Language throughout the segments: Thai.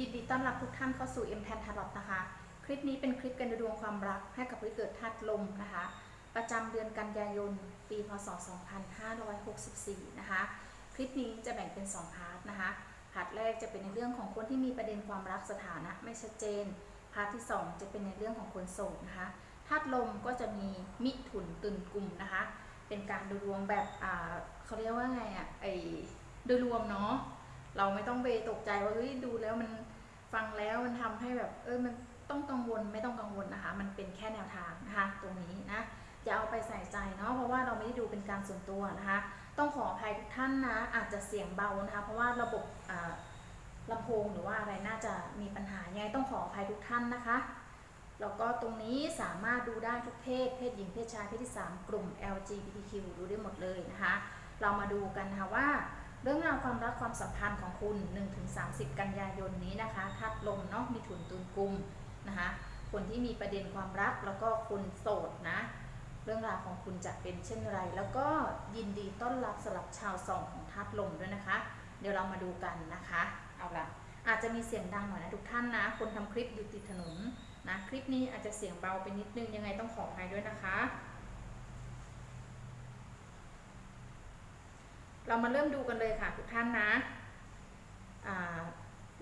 ยินดีต้อนรับทุกท่านเข้าสู่ M แทนทารอตนะคะ คลิปนี้เป็นคลิปการดูดวงความรักให้กับผู้เกิดธาตุลมนะคะ ประจำเดือนกันยายน ปีพศ 2564 นะคะ คลิปนี้จะแบ่งเป็น 2 พาร์ทนะคะพาร์ทแรกจะเป็นในเรื่องของคนที่มีประเด็นความรักสถานะไม่ชัดเจน พาร์ทที่ 2 จะเป็นในเรื่องของคนโสดนะคะธาตุลมก็จะมีมิถุนตุลกลุ่มนะคะ เป็นการดูดวงแบบอ่าเขาเรียกว่าไงอะ่ะไอโดยรวมเนาะ เราไม่ต้องไปตกใจว่าเฮ้ยดูแล้วมันฟังแล้วมันทำให้แบบเออมันต้องกังวลไม่ต้องกังวลนะคะ มันเป็นแค่แนวทางนะคะตรงนี้นะอย่าเอาไปใส่ใจเนาะเพราะว่าเราไม่ได้ดูเป็นการส่วนตัวนะคะ ต้องขออภัยทุกท่านนะอาจจะเสียงเบานะคะ เพราะว่าระบบลำโพงหรือว่าอะไรน่าจะมีปัญหายังไงต้องขออภัยทุกท่านนะคะแล้วก็ตรงนี้สามารถดูได้ทุกเพศ เพศหญิงเพศชายเพศที่ 3 กลุ่ม LGBTQ ดูได้หมดเลยนะคะ เรามาดูกันนะคะว่า เรื่องราวความรักความสัมพันธ์ของคุณ 1-30 กันยายนนี้นะคะทัดลมเนาะมีถุนตุนกุมนะคะคนที่มีประเด็นความรักแล้วก็คนโสดนะ เรื่องราวของคุณจะเป็นเช่นไร แล้วก็ยินดีต้อนรับสำหรับชาวสองของทัดลมด้วยนะคะ เดี๋ยวเรามาดูกันนะคะ เอาละอาจจะมีเสียงดังหน่อยนะทุกท่านนะ คนทำคลิปอยู่ติดถนนนะ คลิปนี้อาจจะเสียงเบาไปนิดนึงยังไงต้องขออภัยด้วยนะคะ เรามาเริ่มดูกันเลยค่ะทุกท่านนะ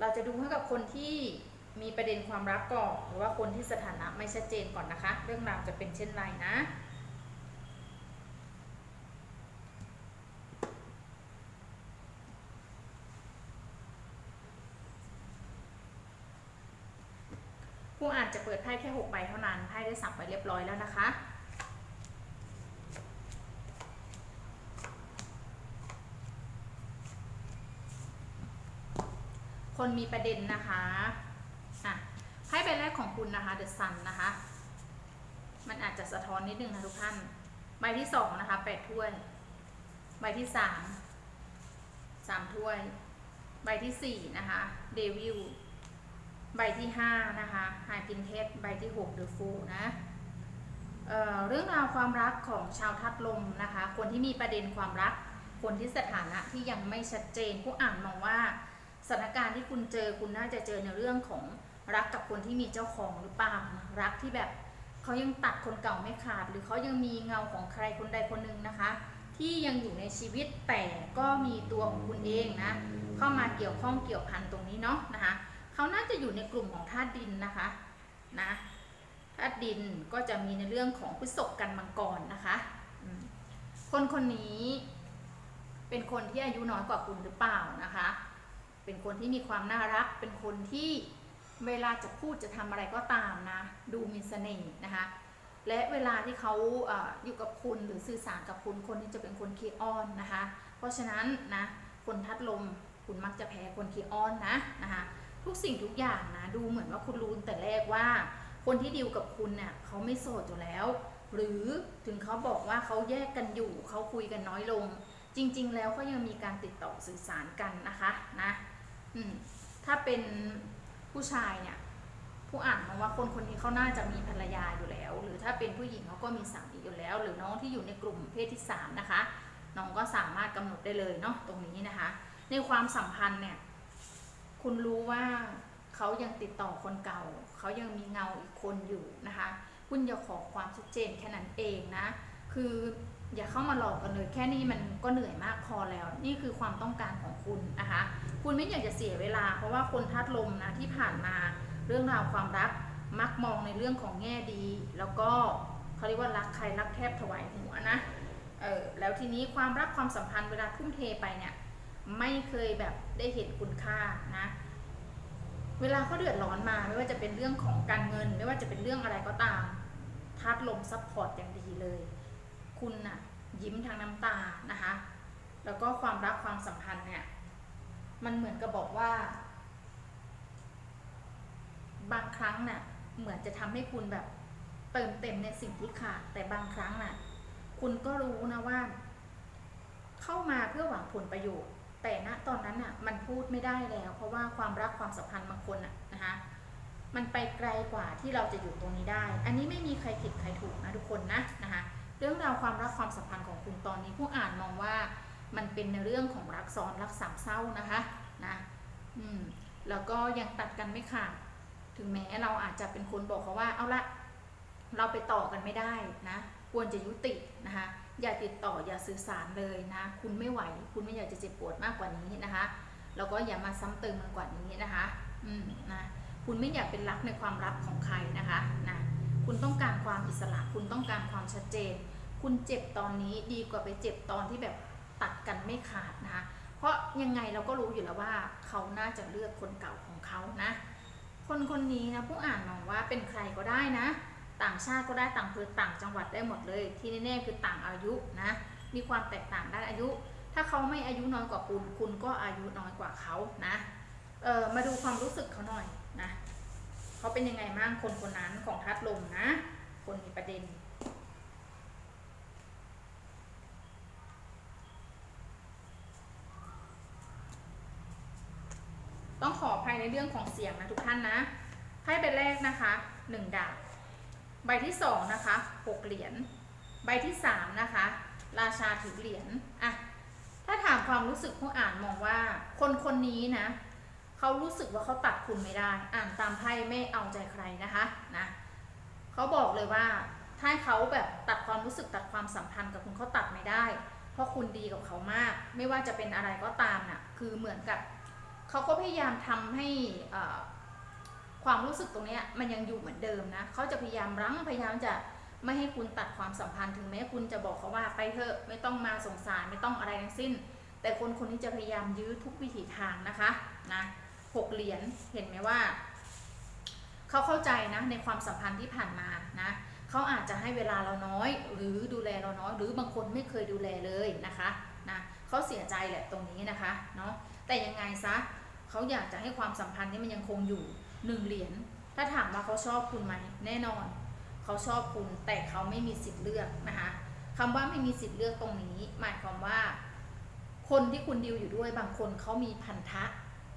เราจะดูให้กับคนที่มีประเด็นความรักก่อนหรือว่าคนที่สถานะไม่ชัดเจนก่อนนะคะ เรื่องราวจะเป็นเช่นไรนะผู้อ่านจะเปิดไพ่แค่ 6 ใบเท่านั้น ไพ่ได้สับไปเรียบร้อยแล้วนะคะ คนมีประเด็นนะคะอะไพ่ใบแรกของคุณนะคะเดอะซันนะคะ มันอาจจะสะท้อนนิดนึงนะทุกท่าน ใบที่สองนะคะแปดถ้วย ใบที่สามสามถ้วย ใบที่สี่นะคะเดวิลใบที่ห้านะคะไฮพินเทสใบที่หกเดอะฟูนะเเรื่องราวความรักของชาวทัดลมนะคะ คนที่มีประเด็นความรัก คนที่สถานะที่ยังไม่ชัดเจนผู้อ่านมองว่า สถานการณ์ที่คุณเจอคุณน่าจะเจอในเรื่องของรักกับคนที่มีเจ้าของหรือเปล่ารักที่แบบเขายังตัดคนเก่าไม่ขาด หรือเขายังมีเงาของใครคนใดคนหนึ่งนะคะ ที่ยังอยู่ในชีวิตแต่ก็มีตัวของคุณเองนะ เข้ามาเกี่ยวข้องเกี่ยวพันตรงนี้เนาะนะคะเขาน่าจะอยู่ในกลุ่มของธาตุดินนะคะนะธาตุดินก็จะมีในเรื่องของพฤษภกันมังกรนะคะคนคนนี้เป็นคนที่อายุน้อยกว่าคุณหรือเปล่านะคะ เป็นคนที่มีความน่ารัก เป็นคนที่เวลาจะพูดจะทำอะไรก็ตามนะ ดูมีเสน่ห์นะคะ และเวลาที่เขาอยู่กับคุณหรือสื่อสารกับคุณคนนี้จะเป็นคนขี้อ้อนนะคะ เพราะฉะนั้นนะคนทัดลมคุณมักจะแพ้คนขี้อ้อนนะนะคะทุกสิ่งทุกอย่างนะดูเหมือนว่าคุณรู้แต่แรกว่า คนที่ดีลกับคุณเนี่ยเขาไม่โสดอยู่แล้ว หรือถึงเขาบอกว่าเขาแยกกันอยู่เขาคุยกันน้อยลง จริง ๆ แล้วก็ยังมีการติดต่อสื่อสารกันนะคะนะ อืมถ้าเป็นผู้ชายเนี่ย ผู้อ่านมองว่าคนคนนี้เขาน่าจะมีภรรยาอยู่แล้ว หรือถ้าเป็นผู้หญิงเขาก็มีสามีอยู่แล้ว หรือน้องที่อยู่ในกลุ่มเพศที่สามนะคะ น้องก็สามารถกำหนดได้เลยเนาะตรงนี้นะคะ ในความสัมพันธ์เนี่ย คุณรู้ว่าเขายังติดต่อคนเก่า เขายังมีเงาอีกคนอยู่นะคะ คุณอย่าขอความชัดเจนแค่นั้นเองนะ คือ อย่าเข้ามาหลอกกันเลยแค่นี้มันก็เหนื่อยมากพอแล้ว นี่คือความต้องการของคุณนะคะ คุณไม่อยากจะเสียเวลา เพราะว่าคนทัดลมนะที่ผ่านมาเรื่องราวความรักมักมองในเรื่องของแง่ดี แล้วก็เขาเรียกว่ารักใครรักแทบถวายหัวนะเออแล้วทีนี้ความรักความสัมพันธ์เวลาทุ่มเทไปเนี่ยไม่เคยแบบได้เห็นคุณค่านะเวลาเขาเดือดร้อนมาไม่ว่าจะเป็นเรื่องของการเงิน ไม่ว่าจะเป็นเรื่องอะไรก็ตามทัดลมซัพพอร์ตอย่างดีเลย คุณน่ะยิ้มทางน้ำตานะคะ แล้วก็ความรักความสัมพันธ์เนี่ยมันเหมือนกับบอกว่า บางครั้งน่ะเหมือนจะทำให้คุณแบบเติมเต็มในสิ่งที่ขาดแต่บางครั้งน่ะคุณก็รู้นะว่า เข้ามาเพื่อหวังผลประโยชน์ แต่ณตอนนั้นน่ะมันพูดไม่ได้แล้ว เพราะว่าความรักความสัมพันธ์บางคนน่ะนะคะมันไปไกลกว่าที่เราจะอยู่ตรงนี้ได้ อันนี้ไม่มีใครผิดใครถูกนะทุกคนนะนะคะ รื่องราวความรักความสัมพันธ์ของคุณตอนนี้ผู้อ่านมองว่ามันเป็นในเรื่องของรักซ้อนรักสามเศร้านะคะนะอืมแล้วก็ยังตัดกันไม่ขาดถึงแม้เราอาจจะเป็นคนบอกเขาว่าเอาละเราไปต่อกันไม่ได้นะควรจะยุตินะคะอย่าติดต่ออย่าสื่อสารเลยนะ คุณไม่ไหว คุณไม่อยากจะเจ็บปวดมากกว่านี้นะคะแล้วก็อย่ามาซ้ำเติมมันกว่านี้นะคะอืมนะคุณไม่อยากเป็นรักในความรักของใครนะคะนะคุณต้องการความอิสระ คุณต้องการความชัดเจน คุณเจ็บตอนนี้ดีกว่าไปเจ็บตอนที่แบบตัดกันไม่ขาดนะคะ เพราะยังไงเราก็รู้อยู่แล้วว่าเขาน่าจะเลือกคนเก่าของเขานะ คนคนนี้นะผู้อ่านมองว่าเป็นใครก็ได้นะ ต่างชาติก็ได้ต่างพื้นต่างจังหวัดได้หมดเลย ที่แน่ๆคือต่างอายุนะ มีความแตกต่างด้านอายุ ถ้าเขาไม่อายุน้อยกว่าคุณ คุณก็อายุน้อยกว่าเขานะเออมาดูความรู้สึกเขาหน่อยนะเขาเป็นยังไงบ้างคนคนนั้นของทัดลมนะ คนมีประเด็น ต้องขออภัย ในเรื่องของเสียงนะทุกท่านนะไพ่ใบแรกนะคะหนึ่งดาบใบที่สองนะคะหกเหรียญใบที่สามนะคะราชาถือเหรียญอะถ้าถามความรู้สึกผู้อ่านมองว่าคนคนนี้นะเขารู้สึกว่าเขาตัดคุณไม่ได้ อ่านตามไพ่ไม่เอาใจใครนะคะนะเขาบอกเลยว่าถ้าเขาแบบตัดความรู้สึกตัดความสัมพันธ์กับคุณเขาตัดไม่ได้ เพราะคุณดีกับเขามาก ไม่ว่าจะเป็นอะไรก็ตามน่ะคือเหมือนกับ เขาก็พยายามทำให้ความรู้สึกตรงนี้มันยังอยู่เหมือนเดิมนะเขาจะพยายามรั้งพยายามจะไม่ให้คุณตัดความสัมพันธ์ถึงแม้คุณจะบอกเขาว่าไปเถอะไม่ต้องมาสงสารไม่ต้องอะไรทั้งสิ้น แต่คนคนนี้จะพยายามยื้อทุกวิถีทางนะคะนะหกเหรียญเห็นไหมว่าเขาเข้าใจนะในความสัมพันธ์ที่ผ่านมานะเขาอาจจะให้เวลาเราน้อย หรือดูแลเราน้อย หรือบางคนไม่เคยดูแลเลยนะคะนะเขาเสียใจแหละตรงนี้นะคะเนาะ แต่ยังไงซะเขาอยากจะให้ความสัมพันธ์นี้มันยังคงอยู่หนึ่งเหรียญถ้าถามว่าเขาชอบคุณไหมแน่นอน เขาชอบคุณแต่เขาไม่มีสิทธิ์เลือกนะคะคำว่าไม่มีสิทธิ์เลือกตรงนี้ หมายความว่า คนที่คุณดิวอยู่ด้วยบางคนเขามีพันธะ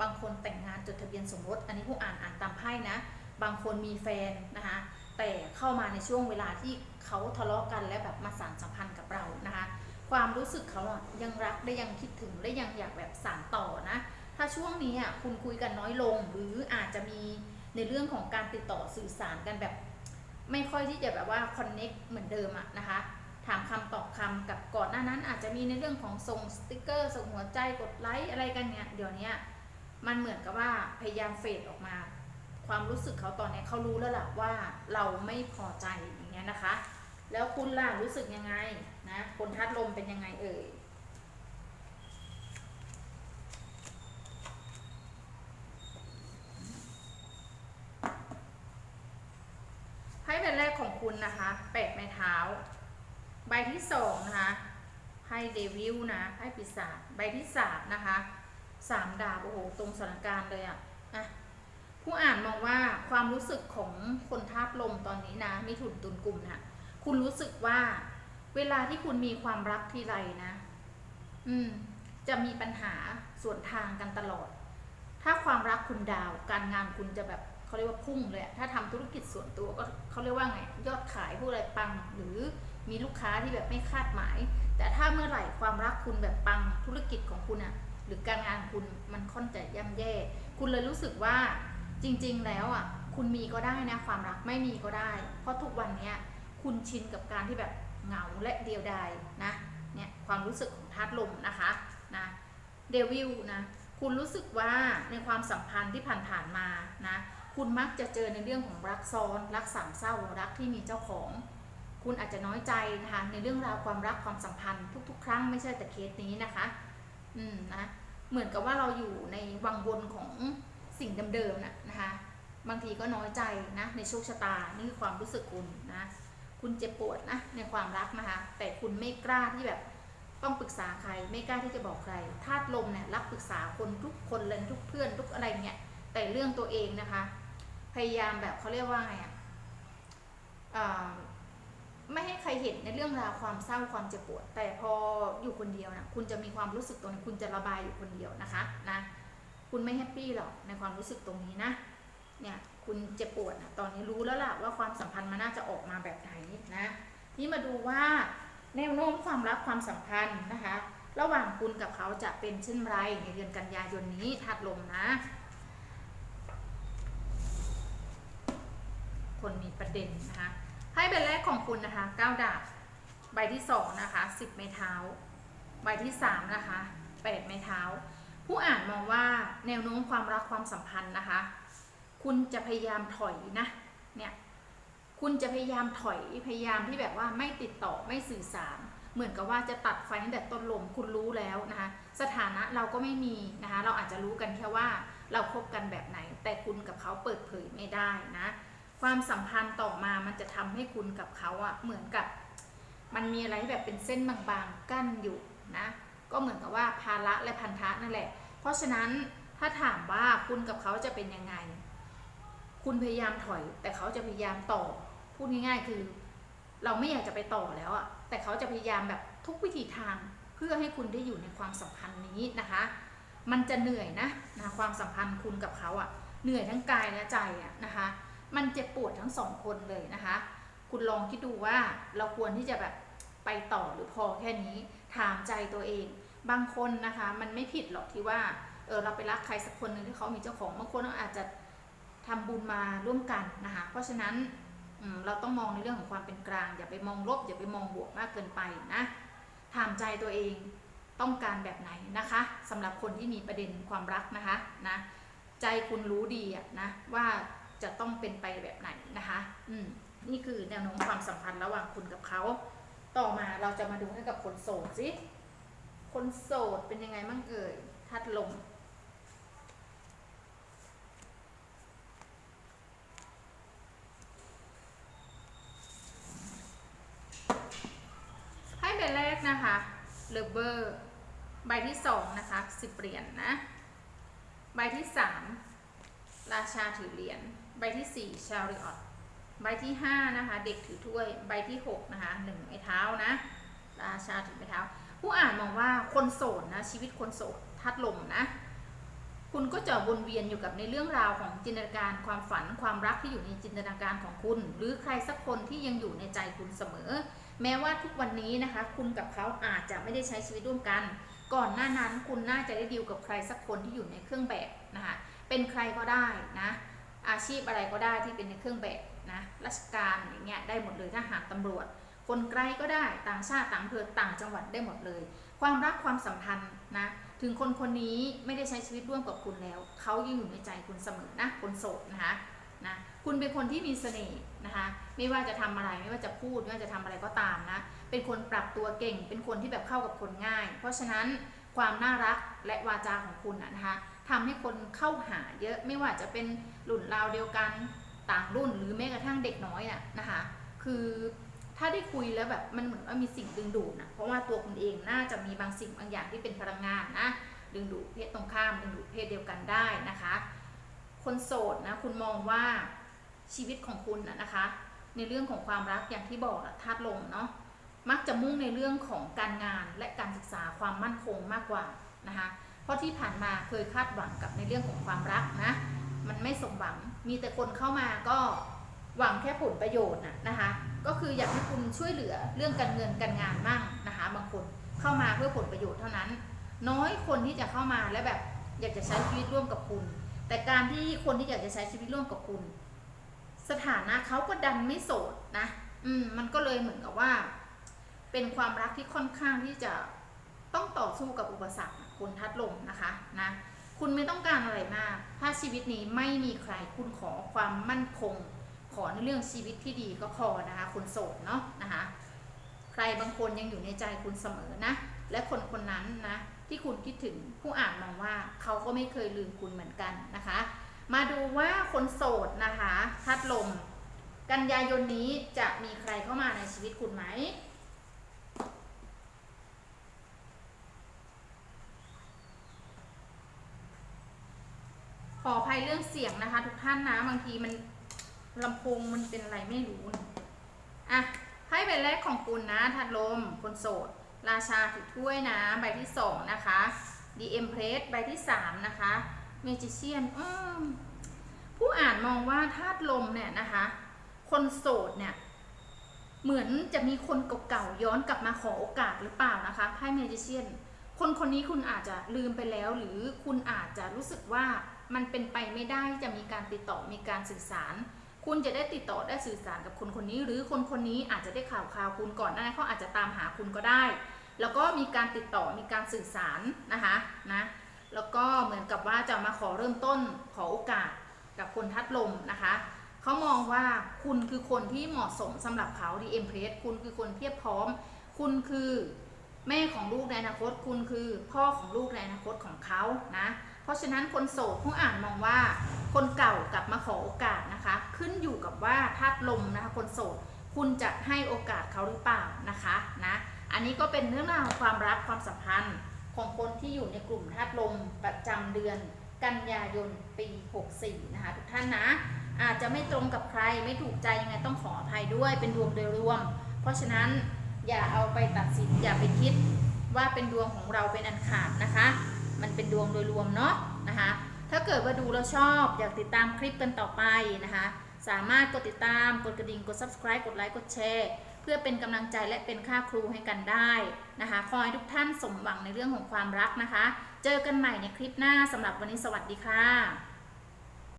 บางคนแต่งงานจดทะเบียนสมรส อันนี้ผู้อ่านอ่านตามไพ่นะ บางคนมีแฟนนะคะแต่เข้ามาในช่วงเวลาที่เขาทะเลาะกันและแบบมาสานสัมพันธ์กับเรานะคะ ความรู้สึกเขาอะยังรักและยังคิดถึงและยังอยากแบบสานต่อนะ ถ้าช่วงนี้อะคุณคุยกันน้อยลงหรืออาจจะมีในเรื่องของการติดต่อสื่อสารกันแบบ ไม่ค่อยที่จะแบบว่าคอนเน็กเหมือนเดิมอะนะคะ ถามคำตอบคำกับก่อนหน้านั้น อาจจะมีในเรื่องของส่งสติกเกอร์ส่งหัวใจกดไลค์อะไรกันเนี่ยเดี๋ยวนี้มันเหมือนกับว่าพยายามเฟดออกมา ความรู้สึกเขาตอนนี้เขารู้แล้วล่ะว่าเราไม่พอใจอย่างเงี้ยนะคะ แล้วคุณล่ะรู้สึกยังไงนะคนทัดลมเป็นยังไงเอ่ยไพ่ใบแรกของคุณนะคะแปดไม้เท้า ใบที่สองนะคะไพ่เดวิลนะไพ่ปีศาจใบที่สามนะคะสามดาบโอ้โหตรงสถานการณ์เลยอะ่ะผู้อ่านมองว่าความรู้สึกของคนธาตุลมตอนนี้นะมิถุนตุลกลุ่มนะ คุณรู้สึกว่าเวลาที่คุณมีความรักทีไรนะ อืม จะมีปัญหาส่วนทางกันตลอด ถ้าความรักคุณดาว การงานคุณจะแบบเขาเรียกว่าพุ่งเลย ถ้าทำธุรกิจส่วนตัวก็เขาเรียกว่าไง ยอดขายผู้อะไรปัง หรือมีลูกค้าที่แบบไม่คาดหมาย แต่ถ้าเมื่อไหร่ความรักคุณแบบปังธุรกิจของคุณอะหรือการงานคุณมันค่อนจะย่ำแย่ คุณเลยรู้สึกว่าจริง ๆ แล้วอะคุณมีก็ได้นะความรักไม่มีก็ได้ เพราะทุกวันเนี้ย คุณชินกับการที่แบบเหงาและเดียวดายนะเนี่ยความรู้สึกของธาตุลมนะคะนะเดวิลนะคุณรู้สึกว่าในความสัมพันธ์ที่ผ่านๆมานะคุณมักจะเจอในเรื่องของรักซ้อนรักสามเศร้ารักที่มีเจ้าของ คุณอาจจะน้อยใจนะคะในเรื่องราวความรักความสัมพันธ์ทุก ๆ ครั้งไม่ใช่แต่เคสนี้นะคะอืมนะเหมือนกับว่าเราอยู่ในวังวนของสิ่งเดิมๆนะนะคะบางทีก็น้อยใจนะในโชคชะตานี่คือความรู้สึกคุณนะ คุณเจ็บปวดนะในความรักนะคะ แต่คุณไม่กล้าที่แบบต้องปรึกษาใคร ไม่กล้าที่จะบอกใครธาตุลมเนี่ยรับปรึกษาคนทุกคนเลยทุกเพื่อนทุกอะไรเงี้ยแต่เรื่องตัวเองนะคะ พยายามแบบเขาเรียกว่าไงอะอ่าไม่ให้ใครเห็นในเรื่องราวความเศร้าความเจ็บปวด แต่พออยู่คนเดียวนะคุณจะมีความรู้สึกตรงนี้คุณจะระบายอยู่คนเดียวนะคะนะคุณไม่แฮปปี้หรอกในความรู้สึกตรงนี้นะ เนี่ยคุณเจ็บปวดนะตอนนี้รู้แล้วล่ะว่าความสัมพันธ์มันน่าจะออกมาแบบไหนนะนี่มาดูว่าแนวโน้มความรักความสัมพันธ์นะคะ ระหว่างคุณกับเขาจะเป็นเช่นไรในเดือนกันยายนนี้ถัดลมนะ คนมีประเด็นนะคะให้ใบแรกของคุณนะคะเก้าดาบใบที่สองนะคะสิบไม้เท้า ใบที่สามนะคะแปดไม้เท้า ผู้อ่านมองว่าแนวโน้มความรักความสัมพันธ์นะคะ คุณจะพยายามถอยนะเนี่ยคุณจะพยายามถอยพยายามที่แบบว่าไม่ติดต่อไม่สื่อสาร เหมือนกับว่าจะตัดไฟตั้งแต่ต้นลมคุณรู้แล้วนะคะสถานะเราก็ไม่มีนะคะเราอาจจะรู้กันแค่ว่าเราคบกันแบบไหน แต่คุณกับเขาเปิดเผยไม่ได้นะความสัมพันธ์ต่อมามันจะทำให้คุณกับเขาอะเหมือนกับ มันมีอะไรแบบเป็นเส้นบางๆกั้นอยู่นะก็เหมือนกับว่าภาระและพันธะนั่นแหละ เพราะฉะนั้นถ้าถามว่าคุณกับเขาจะเป็นยังไง คุณพยายามถอย แต่เขาจะพยายามต่อ พูดง่ายๆ คือ เราไม่อยากจะไปต่อแล้วอะแต่เขาจะพยายามแบบทุกวิธีทางเพื่อให้คุณได้อยู่ในความสัมพันธ์นี้นะคะ มันจะเหนื่อยนะนะความสัมพันธ์คุณกับเขาอะเหนื่อยทั้งกายและใจอะนะคะ มันเจ็บปวดทั้งสองคนเลยนะคะ คุณลองคิดดูว่าเราควรที่จะแบบไปต่อหรือพอแค่นี้ถามใจตัวเอง บางคนนะคะ มันไม่ผิดหรอกที่ว่าเออเราไปรักใครสักคนหนึ่งที่เขามีเจ้าของบางคนอาจจะ ทำบุญมาร่วมกันนะคะ เพราะฉะนั้นเราต้องมองในเรื่องของความเป็นกลาง อย่าไปมองลบ อย่าไปมองบวกมากเกินไปนะถามใจตัวเองต้องการแบบไหนนะคะสำหรับคนที่มีประเด็นความรักนะคะนะใจคุณรู้ดีอะนะว่าจะต้องเป็นไปแบบไหนนะคะ อืมนี่คือแนวโน้มความสัมพันธ์ระหว่างคุณกับเขา ต่อมาเราจะมาดูให้กับคนโสดสิคนโสดเป็นยังไงบ้างเอ่ยทัดลม ให้ใบแรก นะคะเลเบอร์ใบที่สองนะคะสิบเหรียญนนะ ใบที่สามราชาถือเหรียญ ใบที่สี่ชาริออตใบที่ห้านะคะเด็กถือถ้วย ใบที่หกนะคะหนึ่งไม้เท้านะ ราชาถือไม้เท้า ผู้อ่านมองว่าคนโสดนะชีวิตคนโสดทัดลมนะคุณก็จะวนเวียนอยู่กับในเรื่องราวของจินตนาการความฝันความรักที่อยู่ในจินตนาการของคุณ หรือใครสักคนที่ยังอยู่ในใจคุณเสมอ แม้ว่าทุกวันนี้นะคะ คุณกับเขาอาจจะไม่ได้ใช้ชีวิตร่วมกัน ก่อนหน้านั้นคุณน่าจะได้ดีลกับใครสักคนที่อยู่ในเครื่องแบบนะคะเป็นใครก็ได้นะอาชีพอะไรก็ได้ที่เป็นในเครื่องแบบนะราชการอย่างเงี้ยได้หมดเลยทหารตำรวจ คนไกลก็ได้ต่างชาติต่างอำเภอต่างจังหวัดได้หมดเลย ความรักความสัมพันธ์นะถึงคนคนนี้ไม่ได้ใช้ชีวิตร่วมกับคุณแล้ว เขายังอยู่ในใจคุณเสมอนะคนโสดนะคะ นะคุณเป็นคนที่มีเสน่ห์นะคะไม่ว่าจะทำอะไรไม่ว่าจะพูดไม่ว่าจะทำอะไรก็ตามนะเป็นคนปรับตัวเก่ง เป็นคนที่แบบเข้ากับคนง่าย เพราะฉะนั้นความน่ารักและวาจาของคุณนะคะทำให้คนเข้าหาเยอะไม่ว่าจะเป็นรุ่นราวเดียวกันต่างรุ่นหรือแม้กระทั่งเด็กน้อยอะนะคะคือถ้าได้คุยแล้วแบบมันเหมือนว่ามีสิ่งดึงดูดนะเพราะว่าตัวคุณเองน่าจะมีบางสิ่งบางอย่างที่เป็นพลังงานนะดึงดูดเพศตรงข้ามดึงดูดเพศเดียวกันได้นะคะ คนโสดนะคุณมองว่าชีวิตของคุณนะนะคะ ในเรื่องของความรักอย่างที่บอกอะธาตุลมเนาะมักจะมุ่งในเรื่องของการงานและการศึกษาความมั่นคงมากกว่านะคะเพราะที่ผ่านมาเคยคาดหวังกับในเรื่องของความรักนะมันไม่สมหวังมีแต่คนเข้ามาก็หวังแค่ผลประโยชน์นะนะคะก็คืออยากให้คุณช่วยเหลือเรื่องการเงินการงานมั่งนะคะบางคนเข้ามาเพื่อผลประโยชน์เท่านั้น น้อยคนที่จะเข้ามาแล้วแบบอยากจะใช้ชีวิตร่วมกับคุณ แต่การที่คนที่อยากจะใช้ชีวิตร่วมกับคุณ สถานะเขาก็ดันไม่โสดนะ อืม มันก็เลยเหมือนกับว่า เป็นความรักที่ค่อนข้างที่จะต้องต่อสู้กับอุปสรรคคุณทัดลมนะคะนะคุณไม่ต้องการอะไรมาก ถ้าชีวิตนี้ไม่มีใครคุณขอความมั่นคง ขอในเรื่องชีวิตที่ดีก็พอนะคะคุณโสดเนาะนะคะ ใครบางคนยังอยู่ในใจคุณเสมอนะ และคนคนนั้นนะ ที่คุณคิดถึงผู้อ่านมองว่าเขาก็ไม่เคยลืมคุณเหมือนกันนะคะ มาดูว่าคนโสดนะคะทัดลม กันยายนนี้จะมีใครเข้ามาในชีวิตคุณไหมขออภัยเรื่องเสียงนะคะ ทุกท่านนะบางทีมันลำโพงมันเป็นอะไรไม่รู้ อะไพ่ใบแรกของคุณนะทัดลมคนโสด ราชาถือถ้วยนะ ใบที่สองนะคะ The Empress ใบที่สามนะคะ Magician อืมผู้อ่านมองว่าธาตุลมเนี่ยนะคะ คนโสดเนี่ย เหมือนจะมีคนเก่าๆย้อนกลับมาขอโอกาสหรือเปล่านะคะไพ่ Magician คนคนนี้คุณอาจจะลืมไปแล้ว หรือคุณอาจจะรู้สึกว่ามันเป็นไปไม่ได้จะมีการติดต่อมีการสื่อสาร คุณจะได้ติดต่อได้สื่อสารกับคนคนนี้ หรือคนคนนี้อาจจะได้ข่าวข่าวคุณก่อนหน้านั้นเขาอาจจะตามหาคุณก็ได้ แล้วก็มีการติดต่อมีการสื่อสารนะคะนะแล้วก็เหมือนกับว่าจะมาขอเริ่มต้นขอโอกาสกับคนทัดลมนะคะเขามองว่าคุณคือคนที่เหมาะสมสำหรับเขาดีเอ็มเพรสคุณคือคนเพียบพร้อม คุณคือแม่ของลูกในอนาคต คุณคือพ่อของลูกในอนาคตของเขานะเพราะฉะนั้นคนโสดผู้อ่านมองว่า คนเก่ากลับมาขอโอกาสนะคะ ขึ้นอยู่กับว่าธาตุลมนะคะคนโสดคุณจะให้โอกาสเขาหรือเปล่านะคะนะ อันนี้ก็เป็นเรื่องราวความรักความสัมพันธ์ของคนที่อยู่ในกลุ่มธาตุลมประจำเดือน กันยายนปี 64 นะคะทุกท่านนะ อาจจะไม่ตรงกับใครไม่ถูกใจยังไงต้องขออภัยด้วยเป็นดวงโดยรวม เพราะฉะนั้นอย่าเอาไปตัดสินอย่าไปคิดว่าเป็นดวงของเราเป็นอันขาดนะคะ มันเป็นดวงโดยรวมเนาะนะคะ ถ้าเกิดว่าดูแล้วชอบอยากติดตามคลิปกันต่อไปนะคะ สามารถกดติดตามกดกระดิ่งกด subscribe กดไลค์กดแชร์ เพื่อเป็นกำลังใจและเป็นค่าครูให้กันได้นะคะขอให้ทุกท่านสมหวังในเรื่องของความรักนะคะ เจอกันใหม่ในคลิปหน้าสำหรับวันนี้สวัสดีค่ะ